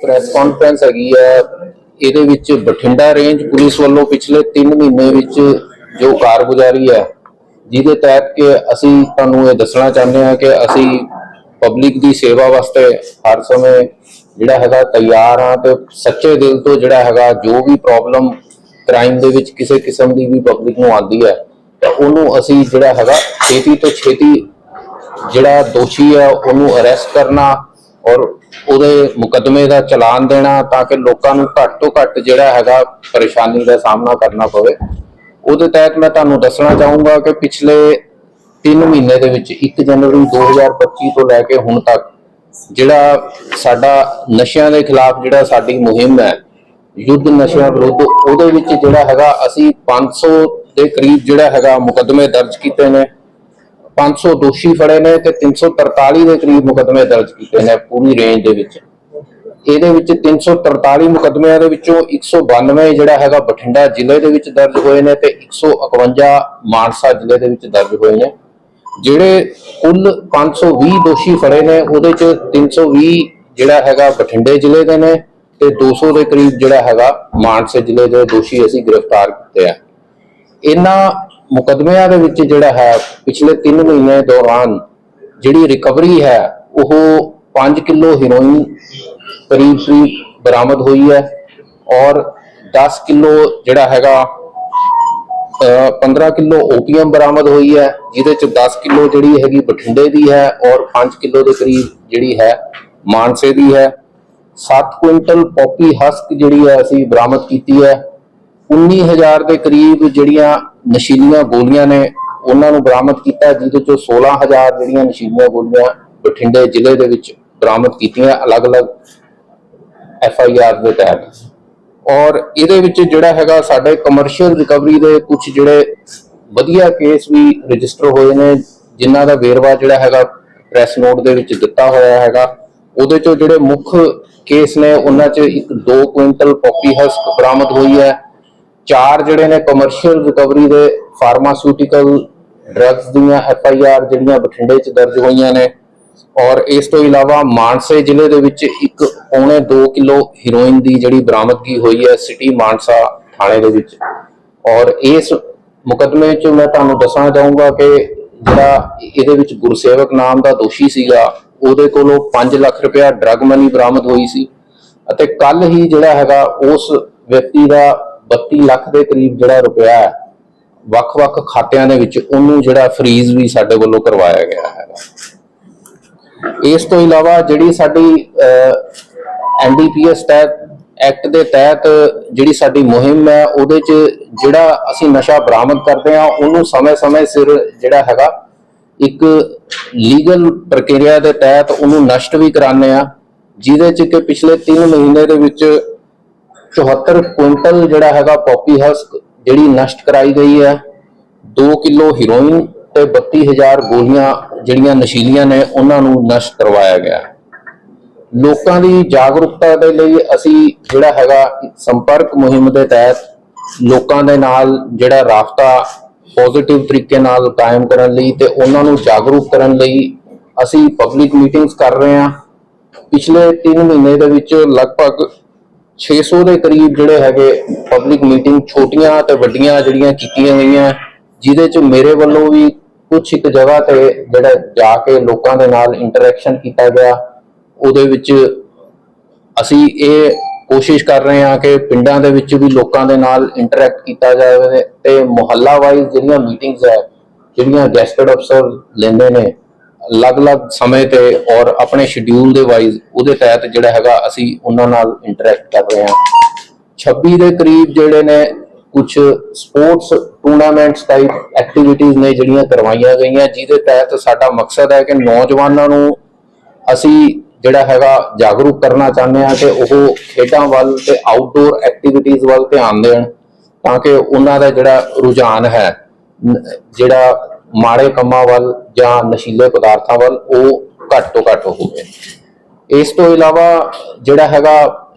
Press conference ਹੈਗੀ ਹੈ ਇਹਦੇ ਵਿੱਚ ਬਠਿੰਡਾ ਰੇਂਜ ਪੁਲਿਸ ਵੱਲੋਂ ਪਿਛਲੇ 3 ਮਹੀਨੇ ਵਿੱਚ ਜੋ ਕਾਰਗੁਜ਼ਾਰੀ ਹੈ, ਜਿਹਦੇ ਤਹਿਤ ਕਿ ਅਸੀਂ ਤੁਹਾਨੂੰ ਇਹ ਦੱਸਣਾ ਚਾਹੁੰਦੇ ਹਾਂ ਕਿ ਅਸੀਂ ਪਬਲਿਕ ਦੀ ਸੇਵਾ ਵਾਸਤੇ ਹਰ ਸਮੇਂ ਜਿਹੜਾ ਹੈਗਾ ਤਿਆਰ ਹਾਂ ਤੇ ਸੱਚੇ ਦਿਲ ਤੋਂ ਜਿਹੜਾ ਹੈਗਾ ਜੋ ਵੀ ਪ੍ਰੋਬਲਮ ਕ੍ਰਾਈਮ ਦੇ ਵਿੱਚ ਕਿਸੇ ਕਿਸਮ ਦੀ ਵੀ ਪਬਲਿਕ ਨੂੰ ਆਉਂਦੀ ਹੈ, ਤਾਂ ਉਹਨੂੰ ਅਸੀਂ ਜਿਹੜਾ ਹੈਗਾ ਛੇਤੀ ਤੋਂ ਛੇਤੀ ਜਿਹੜਾ ਦੋਸ਼ੀ ਹੈ ਉਹਨੂੰ ਅਰੈਸਟ ਕਰਨਾ ਔਰ ਉਹਦੇ ਮੁਕੱਦਮੇ ਦਾ ਚਲਾਨ ਦੇਣਾ ਤਾਂ ਕਿ ਲੋਕਾਂ ਨੂੰ ਘੱਟ ਤੋਂ ਘੱਟ ਜਿਹੜਾ ਹੈਗਾ ਪਰੇਸ਼ਾਨੀ ਦਾ ਸਾਹਮਣਾ ਕਰਨਾ ਪਵੇ। ਉਹਦੇ ਤਹਿਤ ਮੈਂ ਤੁਹਾਨੂੰ ਦੱਸਣਾ ਚਾਹੂੰਗਾ ਕਿ ਪਿਛਲੇ 3 ਮਹੀਨੇ ਦੇ ਵਿੱਚ 1 ਜਨਵਰੀ 2025 ਤੋਂ ਲੈ ਕੇ ਹੁਣ ਤੱਕ ਜਿਹੜਾ ਸਾਡਾ ਨਸ਼ਿਆਂ ਦੇ ਖਿਲਾਫ ਜਿਹੜਾ ਸਾਡੀ ਮੁਹਿੰਮ ਹੈ, ਯੁੱਧ ਨਸ਼ਿਆਂ ਵਿਰੁੱਧ, ਉਹਦੇ ਵਿੱਚ ਜਿਹੜਾ ਹੈਗਾ ਅਸੀਂ 500 ਦੇ ਕਰੀਬ ਜਿਹੜਾ ਹੈਗਾ ਮੁਕੱਦਮੇ ਦਰਜ ਕੀਤੇ ਨੇ। 500 ਦੋਸ਼ੀ ਫੜੇ ਨੇ ਤੇ 343 ਦੇ ਕਰੀਬ ਮੁਕੱਦਮੇ ਦਰਜ ਕੀਤੇ ਨੇ ਪੂਰੀ ਰੇਂਜ ਦੇ ਵਿੱਚ। ਇਹਦੇ ਵਿੱਚ 343 ਮੁਕੱਦਮਿਆਂ ਦੇ ਵਿੱਚੋਂ 192 ਜਿਹੜਾ ਹੈਗਾ ਬਠਿੰਡਾ ਜ਼ਿਲ੍ਹੇ ਦੇ ਵਿੱਚ ਦਰਜ ਹੋਏ ਨੇ ਤੇ 151 ਮਾਨਸਾ ਜ਼ਿਲ੍ਹੇ ਦੇ ਵਿੱਚ ਦਰਜ ਹੋਏ ਨੇ। ਜਿਹੜੇ ਕੁੱਲ 520 ਦੋਸ਼ੀ ਫੜੇ ਨੇ, ਉਹਦੇ ਚ 320 ਜਿਹੜਾ ਹੈਗਾ ਬਠਿੰਡੇ ਜ਼ਿਲ੍ਹੇ ਦੇ ਨੇ ਤੇ 200 ਦੇ ਕਰੀਬ ਜਿਹੜਾ ਹੈਗਾ ਮਾਨਸਾ ਜ਼ਿਲ੍ਹੇ ਦੇ ਦੋਸ਼ੀ ਅਸੀਂ ਗ੍ਰਿਫਤਾਰ ਕੀਤੇ ਆ। ਇਹਨਾਂ ਮੁਕਦਮਿਆਂ ਦੇ ਵਿੱਚ ਜਿਹੜਾ ਹੈ, ਪਿਛਲੇ 3 ਮਹੀਨੇ ਦੌਰਾਨ ਜਿਹੜੀ ਰਿਕਵਰੀ ਹੈ, ਉਹ 5 ਕਿਲੋ ਹੈਰੋਇਨ ਕਰੀਬ ਕਰੀਬ ਬਰਾਮਦ ਹੋਈ ਹੈ ਔਰ 10 ਕਿਲੋ ਜਿਹੜਾ ਹੈਗਾ, ਅਹ 15 ਕਿਲੋ ਓਪੀਅਮ ਬਰਾਮਦ ਹੋਈ ਹੈ, ਜਿਹਦੇ ਚ 10 ਕਿਲੋ ਜਿਹੜੀ ਹੈਗੀ ਬਠਿੰਡੇ ਦੀ ਹੈ ਔਰ 5 ਕਿਲੋ ਦੇ ਕਰੀਬ ਜਿਹੜੀ ਹੈ ਮਾਨਸੇ ਦੀ ਹੈ। 7 ਕੁਇੰਟਲ ਪੌਪੀ ਹਸਕ ਜਿਹੜੀ ਹੈ, ਅਸੀਂ ਬਰਾਮਦ ਕੀਤੀ ਹੈ। 19000 ਦੇ ਕਰੀਬ ਜਿਹੜੀਆਂ ਨਸ਼ੀਲੀਆਂ ਗੋਲੀਆਂ ਨੇ ਉਹਨਾਂ ਨੂੰ ਬਰਾਮਦ ਕੀਤਾ, ਜਿਹਦੇ ਚੋਂ 16000 ਜਿਹੜੀਆਂ ਨਸ਼ੀਲੀਆਂ ਗੋਲੀਆਂ ਬਠਿੰਡੇ ਜ਼ਿਲ੍ਹੇ ਦੇ ਵਿੱਚ ਬਰਾਮਦ ਕੀਤੀਆਂ, ਅਲੱਗ-ਅਲੱਗ ਐਫ ਆਈ ਆਰ ਦੇ ਤਹਿਤ। ਔਰ ਇਹਦੇ ਵਿੱਚ ਜਿਹੜਾ ਹੈਗਾ, ਸਾਡੇ ਕਮਰਸ਼ੀਅਲ ਰਿਕਵਰੀ ਦੇ ਕੁਝ ਜਿਹੜੇ ਵਧੀਆ ਕੇਸ ਵੀ ਰਜਿਸਟਰ ਹੋਏ ਨੇ, ਜਿਨ੍ਹਾਂ ਦਾ ਵੇਰਵਾ ਜਿਹੜਾ ਹੈਗਾ ਪ੍ਰੈਸ ਨੋਟ ਦੇ ਵਿੱਚ ਦਿੱਤਾ ਹੋਇਆ ਹੈਗਾ। ਉਹਦੇ ਚੋਂ ਜਿਹੜੇ ਮੁੱਖ ਕੇਸ ਨੇ, ਉਹਨਾਂ 'ਚ ਇੱਕ 2 ਕੁਇੰਟਲ ਪੌਪੀ ਹਸਕ ਬਰਾਮਦ ਹੋਈ ਹੈ। ਚਾਰ ਜਿਹੜੇ ਨੇ ਕਮਰਸ਼ੀਅਲ ਰਿਕਵਰੀ ਦੇ ਫਾਰਮਾਸਿਊਟੀਕਲ ਡਰੱਗਸ ਦੀਆਂ ਐਫ ਆਈ ਆਰ ਜਿਹੜੀਆਂ ਬਠਿੰਡੇ 'ਚ ਦਰਜ ਹੋਈਆਂ ਨੇ ਔਰ ਇਸ ਤੋਂ ਇਲਾਵਾ ਮਾਨਸੇ ਜ਼ਿਲ੍ਹੇ ਦੇ ਵਿੱਚ ਇੱਕ ਪੌਣੇ 2 ਕਿਲੋ ਹੈਰੋਇਨ ਦੀ ਜਿਹੜੀ ਬਰਾਮਦਗੀ ਹੋਈ ਹੈ ਸਿਟੀ ਮਾਨਸਾ ਥਾਣੇ ਦੇ ਵਿੱਚ। ਔਰ ਇਸ ਮੁਕਦਮੇ 'ਚ ਮੈਂ ਤੁਹਾਨੂੰ ਦੱਸਣਾ ਚਾਹੂੰਗਾ ਕਿ ਜਿਹੜਾ ਇਹਦੇ ਵਿੱਚ ਗੁਰਸੇਵਕ ਨਾਮ ਦਾ ਦੋਸ਼ੀ ਸੀਗਾ, ਉਹਦੇ ਕੋਲੋਂ 5 ਲੱਖ ਰੁਪਇਆ ਡਰੱਗ ਮਨੀ ਬਰਾਮਦ ਹੋਈ ਸੀ। ਅਤੇ ਕੱਲ ਹੀ ਜਿਹੜਾ ਹੈਗਾ ਉਸ ਵਿਅਕਤੀ ਦਾ 32 ਲੱਖ ਦੇ ਕਰੀਬ ਜਿਹੜਾ ਰੁਪਇਆ ਹੈ ਵੱਖ-ਵੱਖ ਖਾਤਿਆਂ ਦੇ ਵਿੱਚ ਉਹਨੂੰ ਜਿਹੜਾ ਫਰੀਜ਼ ਵੀ ਸਾਡੇ ਵੱਲੋਂ ਕਰਵਾਇਆ ਗਿਆ ਹੈਗਾ ਇਸ ਤੋਂ ਇਲਾਵਾ ਜਿਹੜੀ ਸਾਡੀ ਐਨਡੀਪੀਐਸ ਤਹਿਤ ਐਕਟ ਦੇ ਤਹਿਤ ਜਿਹੜੀ ਸਾਡੀ ਮੁਹਿੰਮ ਹੈ, ਉਹਦੇ 'ਚ ਜਿਹੜਾ ਅਸੀਂ ਨਸ਼ਾ ਬਰਾਮਦ ਕਰਦੇ ਹਾਂ, ਉਹਨੂੰ ਸਮੇਂ-ਸਮੇਂ ਸਿਰ ਜਿਹੜਾ ਹੈਗਾ, ਇੱਕ ਲੀਗਲ ਪ੍ਰਕਿਰਿਆ ਦੇ ਤਹਿਤ ਉਹਨੂੰ ਨਸ਼ਟ ਵੀ ਕਰਾਉਂਦੇ ਆ ਜਿਹਦੇ 'ਚ ਕਿ ਪਿਛਲੇ 3 ਮਹੀਨੇ ਦੇ ਵਿੱਚ 74 ਕੁਇੰਟਲ ਜਿਹੜਾ ਹੈਗਾ ਪੌਪੀ ਹਸਕ ਜਿਹੜੀ ਨਸ਼ਟ ਕਰਾਈ ਗਈ ਹੈ। 2 ਕਿਲੋ ਹੈਰੋਇਨ ਤੇ 32000 ਗੋਲੀਆਂ ਜਿਹੜੀਆਂ ਨਸ਼ੀਲੀਆਂ ਨੇ, ਉਹਨਾਂ ਨੂੰ ਨਸ਼ਟ ਕਰਵਾਇਆ ਗਿਆ। ਲੋਕਾਂ ਦੀ ਜਾਗਰੂਕਤਾ ਦੇ ਲਈ ਅਸੀਂ ਜਿਹੜਾ ਹੈਗਾ ਸੰਪਰਕ ਮੁਹਿੰਮ ਦੇ ਤਹਿਤ ਲੋਕਾਂ ਦੇ ਨਾਲ ਜਿਹੜਾ ਰਾਬਤਾ ਪੋਜ਼ਿਟਿਵ ਤਰੀਕੇ ਨਾਲ ਕਾਇਮ ਕਰਨ ਲਈ ਤੇ ਉਹਨਾਂ ਨੂੰ ਜਾਗਰੂਕ ਕਰਨ ਲਈ ਅਸੀਂ ਪਬਲਿਕ ਮੀਟਿੰਗਸ ਕਰ ਰਹੇ ਹਾਂ। ਪਿਛਲੇ 3 ਮਹੀਨੇ ਦੇ ਵਿੱਚ ਲਗਭਗ 600 ਦੇ ਕਰੀਬ ਜਿਹੜੇ ਹੈਗੇ ਪਬਲਿਕ ਮੀਟਿੰਗ ਛੋਟੀਆਂ ਤੇ ਵੱਡੀਆਂ ਜਿਹੜੀਆਂ ਕੀਤੀਆਂ ਗਈਆਂ, ਜਿਹਦੇ ਚ ਮੇਰੇ ਵੱਲੋਂ ਵੀ ਕੁਝ ਇੱਕ ਜਗ੍ਹਾ ਤੇ ਜਿਹੜਾ ਜਾ ਕੇ ਲੋਕਾਂ ਦੇ ਨਾਲ ਇੰਟਰੈਕਸ਼ਨ ਕੀਤਾ ਗਿਆ, ਉਹਦੇ ਵਿੱਚ ਅਸੀਂ ਇਹ ਕੋਸ਼ਿਸ਼ ਕਰ ਰਹੇ ਹਾਂ ਕਿ ਪਿੰਡਾਂ ਦੇ ਵਿੱਚ ਵੀ ਲੋਕਾਂ ਦੇ ਨਾਲ ਇੰਟਰੈਕਟ ਕੀਤਾ ਜਾਵੇ ਤੇ ਮੁਹੱਲਾ ਵਾਈਜ਼ ਜਿਹੜੀਆਂ ਮੀਟਿੰਗਸ ਹੈ, ਜਿਹੜੀਆਂ ਗੈਸਟਡ ਅਫਸਰ ਲੈਂਦੇ ਨੇ ਅਲੱਗ-ਅਲੱਗ ਸਮੇਂ ਤੇ ਔਰ ਆਪਣੇ ਸ਼ਡਿਊਲ ਦੇ ਵਾਈਜ਼ ਉਹਦੇ ਤਹਿਤ ਜਿਹੜਾ ਹੈਗਾ ਅਸੀਂ ਉਹਨਾਂ ਨਾਲ ਇੰਟਰੈਕਟ ਕਰ ਰਹੇ ਹਾਂ। 26 ਦੇ ਕਰੀਬ ਜਿਹੜੇ ਨੇ ਕੁਝ ਸਪੋਰਟਸ ਟੂਰਨਾਮੈਂਟਸ ਟਾਈਪ ਐਕਟੀਵਿਟੀਜ਼ ਨੇ ਜਿਹੜੀਆਂ ਕਰਵਾਈਆਂ ਗਈਆਂ, ਜਿਹਦੇ ਤਹਿਤ ਸਾਡਾ ਮਕਸਦ ਹੈ ਕਿ ਨੌਜਵਾਨਾਂ ਨੂੰ ਅਸੀਂ ਜਿਹੜਾ ਹੈਗਾ ਜਾਗਰੂਕ ਕਰਨਾ ਚਾਹੁੰਦੇ ਹਾਂ ਕਿ ਉਹ ਖੇਡਾਂ ਵੱਲ ਤੇ ਆਊਟਡੋਰ ਐਕਟੀਵਿਟੀਜ਼ ਵੱਲ ਧਿਆਨ ਦੇਣ ਤਾਂ ਕਿ ਉਹਨਾਂ ਦਾ ਜਿਹੜਾ ਰੁਝਾਨ ਹੈ, ਜਿਹੜਾ ਮਾੜੇ ਕੰਮਾਂ ਵੱਲ ਜਾਂ ਨਸ਼ੀਲੇ ਪਦਾਰਥਾਂ ਵੱਲ ਉਹ ਘੱਟ ਤੋਂ ਘੱਟ ਹੋਵੇ। ਇਸ ਤੋਂ ਇਲਾਵਾ ਜਿਹੜਾ ਹੈਗਾ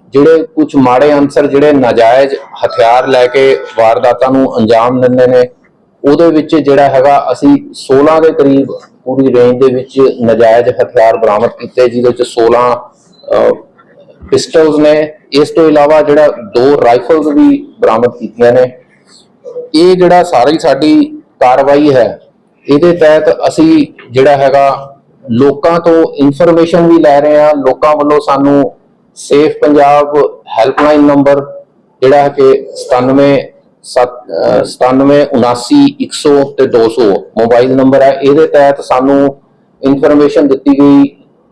ਜਿਹੜੇ ਕੁਝ ਮਾੜੇ ਅਨਸਰ ਜਿਹੜੇ ਨਾਜਾਇਜ਼ ਹਥਿਆਰ ਲੈ ਕੇ ਵਾਰਦਾਤਾਂ ਨੂੰ ਅੰਜਾਮ ਦਿੰਦੇ ਨੇ ਉਹਦੇ ਵਿੱਚ ਜਿਹੜਾ ਹੈਗਾ ਅਸੀਂ 16 ਦੇ ਕਰੀਬ ਪੂਰੀ ਰੇਂਜ ਦੇ ਵਿੱਚ ਨਾਜਾਇਜ਼ ਹਥਿਆਰ ਬਰਾਮਦ ਕੀਤੇ ਜਿਹਦੇ ਵਿੱਚ 16 ਅਹ, ਪਿਸਟਲਸ ਨੇ। ਇਸ ਤੋਂ ਇਲਾਵਾ ਜਿਹੜਾ ਦੋ ਰਾਈਫਲਸ ਵੀ ਬਰਾਮਦ ਕੀਤੀਆਂ ਨੇ। ਇਹ ਜਿਹੜਾ ਸਾਰੀ ਸਾਡੀ ਕਾਰਵਾਈ ਹੈ ਇਹਦੇ ਤਹਿਤ ਅਸੀਂ ਜਿਹੜਾ ਹੈਗਾ ਲੋਕਾਂ ਤੋਂ ਇਨਫੋਰਮੇਸ਼ਨ ਵੀ ਲੈ ਰਹੇ ਹਾਂ। ਲੋਕਾਂ ਵੱਲੋਂ ਸਾਨੂੰ ਸੇਫ ਪੰਜਾਬ ਹੈਲਪਲਾਈਨ ਨੰਬਰ ਜਿਹੜਾ ਹੈ ਕਿ 97 ਸੱਤ- ਅਹ 97 79 100 ਤੇ 200 ਮੋਬਾਈਲ ਨੰਬਰ ਹੈ। ਇਹਦੇ ਤਹਿਤ ਸਾਨੂੰ ਇਨਫੋਰਮੇਸ਼ਨ ਦਿੱਤੀ ਗਈ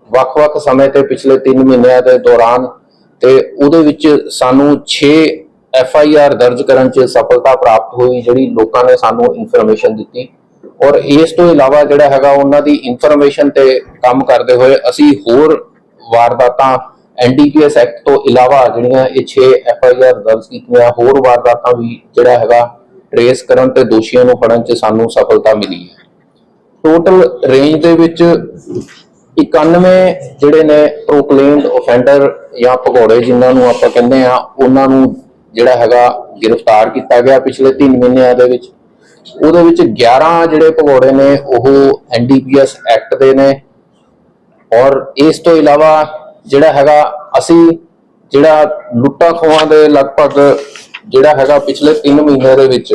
ਵੱਖ-ਵੱਖ ਸਮੇਂ ਤੇ ਪਿਛਲੇ 3 ਮਹੀਨਿਆਂ ਦੇ ਦੌਰਾਨ ਤੇ ਉਹਦੇ ਵਿੱਚ ਸਾਨੂੰ 6 ਐਫ ਆਈ ਆਰ ਦਰਜ ਕਰਨ 'ਚ ਸਫਲਤਾ ਪ੍ਰਾਪਤ ਹੋਈ, ਜਿਹੜੀ ਲੋਕਾਂ ਨੇ ਸਾਨੂੰ ਇਨਫੋਰਮੇਸ਼ਨ ਦਿੱਤੀ। ਔਰ ਇਸ ਤੋਂ ਇਲਾਵਾ ਜਿਹੜਾ ਹੈਗਾ ਉਹਨਾਂ ਦੀ ਇਨਫੋਰਮੇਸ਼ਨ ਤੇ ਕੰਮ ਕਰਦੇ ਹੋਏ ਅਸੀਂ ਹੋਰ ਵਾਰਦਾਤਾਂ ਐਨਡੀਪੀਐਸ ਐਕਟ ਤੋਂ ਇਲਾਵਾ ਜਿਹੜੀਆਂ ਇਹ 6 ਐਫ ਆਈ ਆਰ ਦਰਜ ਕੀਤੀਆਂ, ਹੋਰ ਵਾਰਦਾਤਾਂ ਵੀ ਜਿਹੜਾ ਹੈਗਾ ਟਰੇਸ ਕਰਨ ਤੇ ਦੋਸ਼ੀਆਂ ਨੂੰ ਫੜਨ 'ਚ ਸਾਨੂੰ ਸਫਲਤਾ ਮਿਲੀ ਹੈ। ਟੋਟਲ ਰੇਂਜ ਦੇ ਵਿੱਚ 91 ਜਿਹੜੇ ਨੇ ਪ੍ਰੋਕਲੇਮਡ ਆਫੈਂਡਰ ਜਾਂ ਭਗੌੜੇ ਜਿਨ੍ਹਾਂ ਨੂੰ ਆਪਾਂ ਕਹਿੰਦੇ ਆ ਉਹਨਾਂ ਨੂੰ ਜਿਹੜਾ ਹੈਗਾ ਗ੍ਰਿਫਤਾਰ ਕੀਤਾ ਗਿਆ ਪਿਛਲੇ 3 ਮਹੀਨਿਆਂ ਦੇ ਵਿੱਚ। ਉਹਦੇ ਵਿੱਚ 11 ਜਿਹੜੇ ਭਗੌੜੇ ਨੇ, ਉਹ ਐਨਡੀਪੀਐਸ ਐਕਟ ਦੇ ਨੇ। ਔਰ ਇਸ ਤੋਂ ਇਲਾਵਾ ਜਿਹੜਾ ਹੈਗਾ, ਅਸੀਂ ਜਿਹੜਾ ਲੁੱਟਾਂ ਖੋਹਾਂ ਦੇ ਲਗਭਗ ਜਿਹੜਾ ਹੈਗਾ ਪਿਛਲੇ 3 ਮਹੀਨਿਆਂ ਦੇ ਵਿੱਚ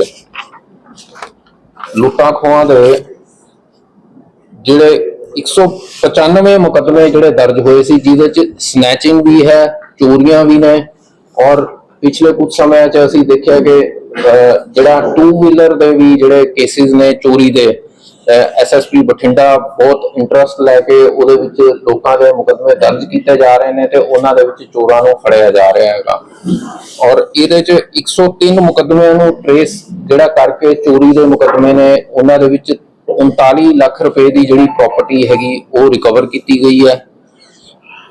ਲੁੱਟਾਂ ਖੋਹਾਂ ਦੇ ਜਿਹੜੇ 195 ਮੁਕੱਦਮੇ ਜਿਹੜੇ ਦਰਜ ਹੋਏ ਸੀ, ਜਿਹਦੇ ਚ ਸਨੈਚਿੰਗ ਵੀ ਹੈ, ਚੋਰੀਆਂ ਵੀ ਨੇ, ਔਰ ਪਿਛਲੇ ਕੁਝ ਸਮਿਆਂ ਚ ਅਸੀਂ ਦੇਖਿਆ ਕਿ ਜਿਹੜਾ ਟੂ ਵੀਲਰ ਦੇ ਵੀ ਜਿਹੜੇ ਕੇਸਿਸ ਨੇ ਚੋਰੀ ਦੇ ਐਸਐਸਪੀ ਬਠਿੰਡਾ ਬਹੁਤ ਇੰਟਰਸਟ ਲੈ ਕੇ ਉਹਦੇ ਵਿੱਚ ਲੋਕਾਂ ਦੇ ਮੁਕੱਦਮੇ ਦਰਜ ਕੀਤੇ ਜਾ ਰਹੇ ਨੇ ਤੇ ਉਹਨਾਂ ਦੇ ਵਿੱਚ ਚੋਰਾਂ ਨੂੰ ਫੜਿਆ ਜਾ ਰਿਹਾ ਹੈਗਾ। ਔਰ ਇਹਦੇ ਚ 103 ਮੁਕੱਦਮਿਆਂ ਨੂੰ ਟ੍ਰੇਸ ਜਿਹੜਾ ਕਰਕੇ ਚੋਰੀ ਦੇ ਮੁਕੱਦਮੇ ਨੇ, ਉਹਨਾਂ ਦੇ ਵਿੱਚ 39 ਲੱਖ ਰੁਪਏ ਦੀ ਜਿਹੜੀ ਪ੍ਰਾਪਰਟੀ ਹੈਗੀ, ਉਹ ਰਿਕਵਰ ਕੀਤੀ ਗਈ ਹੈ।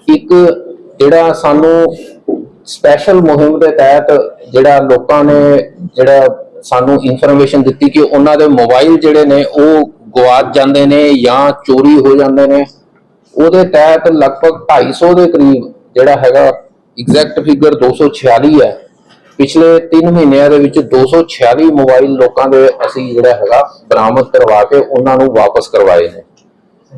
ਇੱਕ ਜਿਹੜਾ ਸਾਨੂੰ ਸਪੈਸ਼ਲ ਮੁਹਿੰਮ ਦੇ ਤਹਿਤ ਜਿਹੜਾ ਲੋਕਾਂ ਨੇ ਜਿਹੜਾ ਸਾਨੂੰ ਇਨਫੋਰਮੇਸ਼ਨ ਦਿੱਤੀ ਕਿ ਉਹਨਾਂ ਦੇ ਮੋਬਾਈਲ ਜਿਹੜੇ ਨੇ ਉਹ ਗਵਾਚ ਜਾਂਦੇ ਨੇ ਜਾਂ ਚੋਰੀ ਹੋ ਜਾਂਦੇ ਨੇ, ਉਹਦੇ ਤਹਿਤ ਲਗਭਗ 250 ਦੇ ਕਰੀਬ ਜਿਹੜਾ ਹੈਗਾ ਐਗਜ਼ੈਕਟ ਫਿਗਰ 246 ਹੈ। ਪਿਛਲੇ 3 ਮਹੀਨਿਆਂ ਦੇ ਵਿੱਚ 246 ਮੋਬਾਈਲ ਲੋਕਾਂ ਦੇ ਅਸੀਂ ਜਿਹੜਾ ਹੈਗਾ ਬਰਾਮਦ ਕਰਵਾ ਕੇ ਉਹਨਾਂ ਨੂੰ ਵਾਪਸ ਕਰਵਾਏ ਨੇ।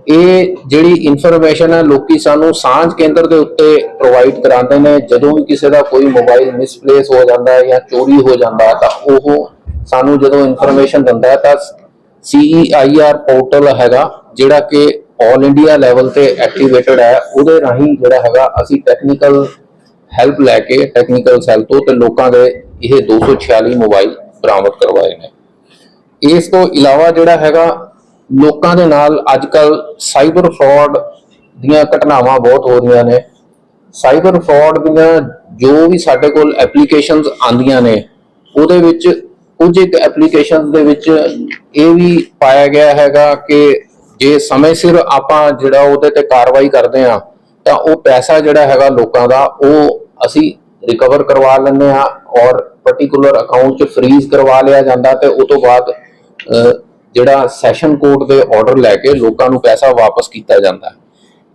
ਇਹ ਜਿਹੜੀ ਇਨਫੋਰਮੇਸ਼ਨ ਹੈ ਲੋਕੀ ਸਾਨੂੰ ਸਾਂਝ ਕੇਂਦਰ ਦੇ ਉੱਤੇ ਪ੍ਰੋਵਾਈਡ ਕਰਾਉਂਦੇ ਨੇ। ਜਦੋਂ ਵੀ ਕਿਸੇ ਦਾ ਕੋਈ ਮੋਬਾਈਲ ਮਿਸਪਲੇਸ ਹੋ ਜਾਂਦਾ ਹੈ ਜਾਂ ਚੋਰੀ ਹੋ ਜਾਂਦਾ ਹੈ ਤਾਂ ਉਹ ਸਾਨੂੰ ਜਦੋਂ ਇਨਫੋਰਮੇਸ਼ਨ ਦਿੰਦਾ ਹੈ, ਤਾਂ CEIR ਪੋਰਟਲ ਹੈਗਾ, ਜਿਹੜਾ ਕਿ 올 ਇੰਡੀਆ ਲੈਵਲ ਤੇ ਐਕਟੀਵੇਟਡ ਹੈ। ਉਹਦੇ ਰਾਹੀਂ ਜਿਹੜਾ ਹੈਗਾ, ਅਸੀਂ ਟੈਕਨੀਕਲ ਹੈਲਪ ਲੈ ਕੇ ਟੈਕਨੀਕਲ ਸੈੱਲ ਤੋਂ ਤੇ ਲੋਕਾਂ ਦੇ ਇਹ 246 ਮੋਬਾਈਲ ਬਰਾਮਦ ਕਰਵਾਏ ਨੇ। ਇਸ ਤੋਂ ਇਲਾਵਾ ਜਿਹੜਾ ਹੈਗਾ ਲੋਕਾਂ ਦੇ ਨਾਲ ਅੱਜ ਅੱਜਕੱਲ ਸਾਈਬਰ ਫਰਾਡ ਦੀਆਂ ਘਟਨਾਵਾਂ ਬਹੁਤ ਹੋ ਰਹੀਆਂ ਨੇ। ਸਾਈਬਰ ਫਰਾਡ ਦੀਆਂ ਜੋ ਵੀ ਸਾਡੇ ਕੋਲ ਐਪਲੀਕੇਸ਼ਨਸ ਆਂਦੀਆਂ ਨੇ, ਉਹਦੇ ਵਿੱਚ ਕੁਝ ਇੱਕ ਐਪਲੀਕੇਸ਼ਨਸ ਦੇ ਵਿੱਚ ਇਹ ਵੀ ਪਾਇਆ ਗਿਆ ਹੈਗਾ ਕਿ ਜੇ ਸਮੇਂ ਸਿਰ ਆਪਾਂ ਜਿਹੜਾ ਉਹਦੇ ਤੇ ਕਾਰਵਾਈ ਕਰਦੇ ਆ ਤਾਂ ਉਹ ਪੈਸਾ ਜਿਹੜਾ ਹੈਗਾ ਲੋਕਾਂ ਦਾ, ਉਹ ਅਸੀਂ ਰਿਕਵਰ ਕਰਵਾ ਲੈਂਦੇ ਆ ਔਰ ਪਾਰਟਿਕੂਲਰ ਅਕਾਊਂਟ 'ਚ ਫ੍ਰੀਜ਼ ਕਰਵਾ ਲਿਆ ਜਾਂਦਾ ਤੇ ਉਸ ਤੋਂ ਬਾਅਦ ਜਿਹੜਾ ਸੈਸ਼ਨ ਕੋਰਟ ਦੇ ਆਰਡਰ ਲੈ ਕੇ ਲੋਕਾਂ ਨੂੰ ਪੈਸਾ ਵਾਪਸ ਕੀਤਾ ਜਾਂਦਾ ਹੈ।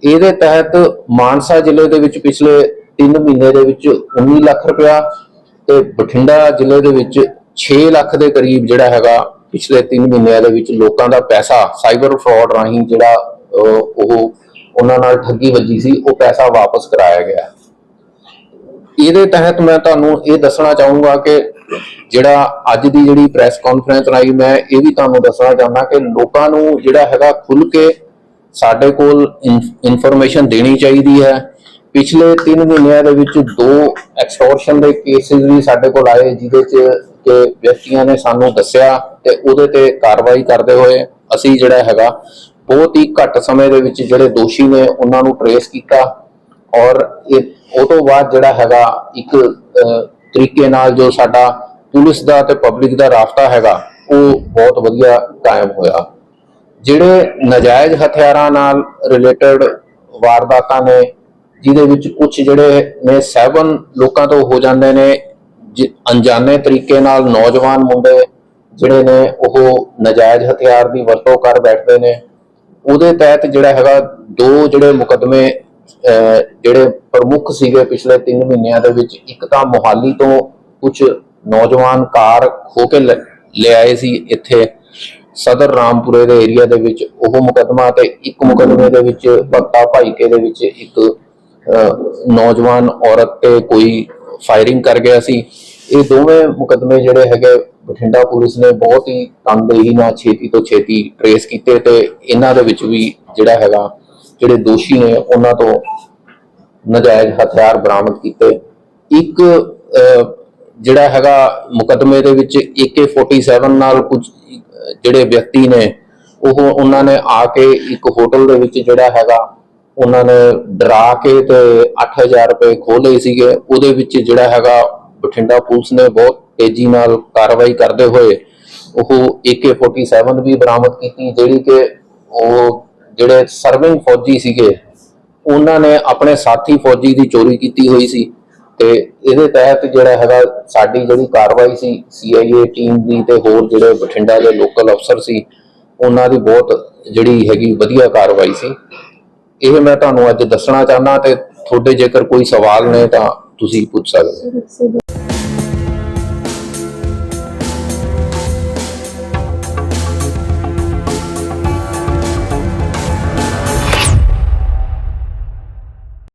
ਇਹਦੇ ਤਹਿਤ ਮਾਨਸਾ ਜ਼ਿਲ੍ਹੇ ਦੇ ਵਿੱਚ ਪਿਛਲੇ 3 ਮਹੀਨੇ ਦੇ ਵਿੱਚ 19 ਲੱਖ ਰੁਪਇਆ ਤੇ ਬਠਿੰਡਾ ਜ਼ਿਲ੍ਹੇ ਦੇ ਵਿੱਚ 6 ਲੱਖ ਦੇ ਕਰੀਬ ਜਿਹੜਾ ਹੈਗਾ ਪਿਛਲੇ 3 ਮਹੀਨਿਆਂ ਦੇ ਵਿੱਚ ਲੋਕਾਂ ਦਾ ਪੈਸਾ ਸਾਈਬਰ ਫਰਾਡ ਰਾਹੀਂ ਜਿਹੜਾ ਉਹ ਉਹਨਾਂ ਨਾਲ ਠੱਗੀ ਵੱਜੀ ਸੀ, ਉਹ ਪੈਸਾ ਵਾਪਸ ਕਰਾਇਆ ਗਿਆ ਇਹਦੇ ਤਹਿਤ ਮੈਂ ਤੁਹਾਨੂੰ ਇਹ ਦੱਸਣਾ ਚਾਹੂੰਗਾ ਕਿ ਜਿਹੜਾ ਅੱਜ ਦੀ ਜਿਹੜੀ ਪ੍ਰੈਸ ਕਾਨਫਰੰਸ ਰਾਈ ਮੈਂ ਇਹ ਵੀ ਤੁਹਾਨੂੰ ਦੱਸਣਾ ਚਾਹੁੰਦਾ ਕਿ ਲੋਕਾਂ ਨੂੰ ਜਿਹੜਾ ਹੈਗਾ ਖੁੱਲ ਕੇ ਸਾਡੇ ਕੋਲ ਇਨਫੋਰਮੇਸ਼ਨ ਦੇਣੀ ਚਾਹੀਦੀ ਹੈ। ਪਿਛਲੇ 3 ਮਹੀਨਿਆਂ ਦੇ ਵਿੱਚ ਦੋ ਐਕਸਟੋਰਸ਼ਨ ਦੇ ਕੇਸਿਸ ਵੀ ਸਾਡੇ ਕੋਲ ਆਏ, ਜਿਹਦੇ ਚ ਕਿ ਵਿਅਕਤੀਆਂ ਨੇ ਸਾਨੂੰ ਦੱਸਿਆ ਤੇ ਉਹਦੇ ਤੇ ਕਾਰਵਾਈ ਕਰਦੇ ਹੋਏ ਅਸੀਂ ਜਿਹੜਾ ਹੈਗਾ ਬਹੁਤ ਹੀ ਘੱਟ ਸਮੇਂ ਦੇ ਵਿੱਚ ਜਿਹੜੇ ਦੋਸ਼ੀ ਨੇ ਉਹਨਾਂ ਨੂੰ ਟਰੇਸ ਕੀਤਾ ਔਰ ਇਹ, ਉਹ ਤੋਂ ਬਾਅਦ ਜਿਹੜਾ ਹੈਗਾ ਇੱਕ ਤਰੀਕੇ ਨਾਲ ਜੋ ਸਾਡਾ ਪੁਲਿਸ ਦਾ ਤੇ ਪਬਲਿਕ ਦਾ ਰਾਫਤਾ ਹੈਗਾ, ਉਹ ਬਹੁਤ ਵਧੀਆ ਕਾਇਮ ਹੋਇਆ। ਜਿਹੜੇ ਨਜਾਇਜ਼ ਹਥਿਆਰਾਂ ਨਾਲ ਰਿਲੇਟਡ ਵਾਰਦਾਤਾਂ ਨੇ, ਜਿਹਦੇ ਵਿੱਚ ਕੁਝ ਜਿਹੜੇ ਨੇ ਸੈਵਨ ਲੋਕਾਂ ਤੋਂ ਹੋ ਜਾਂਦੇ ਨੇ, ਜਿ- ਅਣਜਾਣੇ ਤਰੀਕੇ ਨਾਲ ਨੌਜਵਾਨ ਮੁੰਡੇ ਜਿਹੜੇ ਨੇ, ਉਹ ਨਜਾਇਜ਼ ਹਥਿਆਰ ਦੀ ਵਰਤੋਂ ਕਰ ਬੈਠਦੇ ਨੇ। ਉਹਦੇ ਤਹਿਤ ਜਿਹੜਾ ਹੈਗਾ, ਦੋ ਜਿਹੜੇ ਮੁਕਦਮੇ ਜਿਹੜੇ ਪ੍ਰਮੁੱਖ ਸੀਗੇ ਪਿਛਲੇ 3 ਮਹੀਨਿਆਂ ਦੇ ਵਿੱਚ, ਇੱਕ ਤਾਂ ਮੋਹਾਲੀ ਤੋਂ ਕੁਝ ਨੌਜਵਾਨ ਕਾਰ ਖੋ ਕੇ ਲੈ ਆਏ ਸੀ ਇੱਥੇ, ਸਦਰ ਰਾਮਪੁਰੇ ਦੇ ਏਰੀਆ ਦੇ ਵਿੱਚ, ਉਹ ਮੁਕਦਮਾ ਤੇ ਇੱਕ ਮੁਕਦਮੇ ਦੇ ਵਿੱਚ ਭਗਤਾ ਭਾਈਕੇ ਦੇ ਵਿੱਚ ਇੱਕ ਨੌਜਵਾਨ ਔਰਤ ਤੇ ਕੋਈ ਫਾਇਰਿੰਗ ਕਰ ਗਿਆ ਸੀ। ਇਹ ਦੋਵੇਂ ਮੁਕੱਦਮੇ ਜਿਹੜੇ ਹੈਗੇ, ਬਠਿੰਡਾ ਪੁਲਿਸ ਨੇ ਬਹੁਤ ਹੀ ਤਨਦੇਹੀ ਨਾਲ ਛੇਤੀ ਤੋਂ ਛੇਤੀ ਟਰੇਸ ਕੀਤੇ ਤੇ ਇਹਨਾਂ ਦੇ ਵਿੱਚ ਵੀ ਜਿਹੜਾ ਹੈਗਾ ਜਿਹੜੇ ਦੋਸ਼ੀ ਨੇ ਉਹਨਾਂ ਤੋਂ ਨਜਾਇਜ਼ ਹਥਿਆਰ ਬਰਾਮਦ ਕੀਤੇ। ਇੱਕ ਜਿਹੜਾ ਹੈਗਾ ਮੁਕੱਦਮੇ ਦੇ ਵਿੱਚ AK47 ਨਾਲ ਕੁਝ ਅਹ, ਜਿਹੜੇ ਵਿਅਕਤੀ ਨੇ ਉਹ ਉਹਨਾਂ ਨੇ ਆ ਕੇ ਇੱਕ ਹੋਟਲ ਦੇ ਵਿੱਚ ਜਿਹੜਾ ਹੈਗਾ ਉਹਨਾਂ ਨੇ ਡਰਾ ਕੇ ਤੇ 8000 ਰੁਪਏ ਖੋਹ ਲਏ ਸੀਗੇ। ਉਹਦੇ ਵਿੱਚ ਜਿਹੜਾ ਹੈਗਾ ਬਠਿੰਡਾ ਪੁਲਿਸ ਨੇ ਬਹੁਤ ਤੇਜ਼ੀ ਨਾਲ ਕਾਰਵਾਈ ਕਰਦੇ ਹੋਏ ਉਹ AK47 ਵੀ ਬਰਾਮਦ ਕੀਤੀ ਜਿਹੜੀ ਕਿ ਉਹ ਜਿਹੜੇ ਸਰਵਿੰਗ ਫੌਜੀ ਸੀਗੇ, ਉਹਨਾਂ ਨੇ ਆਪਣੇ ਸਾਥੀ ਫੌਜੀ ਦੀ ਚੋਰੀ ਕੀਤੀ ਹੋਈ ਸੀ ਤੇ ਇਹਦੇ ਤਹਿਤ ਜਿਹੜਾ ਹੈਗਾ ਸਾਡੀ ਜਿਹੜੀ ਕਾਰਵਾਈ ਸੀ CIA ਟੀਮ ਦੀ ਤੇ ਹੋਰ ਜਿਹੜੇ ਬਠਿੰਡਾ ਦੇ ਲੋਕਲ ਅਫਸਰ ਸੀ, ਉਹਨਾਂ ਦੀ ਬਹੁਤ ਜਿਹੜੀ ਹੈਗੀ ਵਧੀਆ ਕਾਰਵਾਈ ਸੀ। ਇਹ ਮੈਂ ਤੁਹਾਨੂੰ ਅੱਜ ਦੱਸਣਾ ਚਾਹਨਾ ਤੇ ਤੁਹਾਡੇ ਜੇਕਰ ਕੋਈ ਸਵਾਲ ਨੇ ਤਾਂ ਤੁਸੀਂ ਪੁੱਛ ਸਕਦੇ ਹੋ।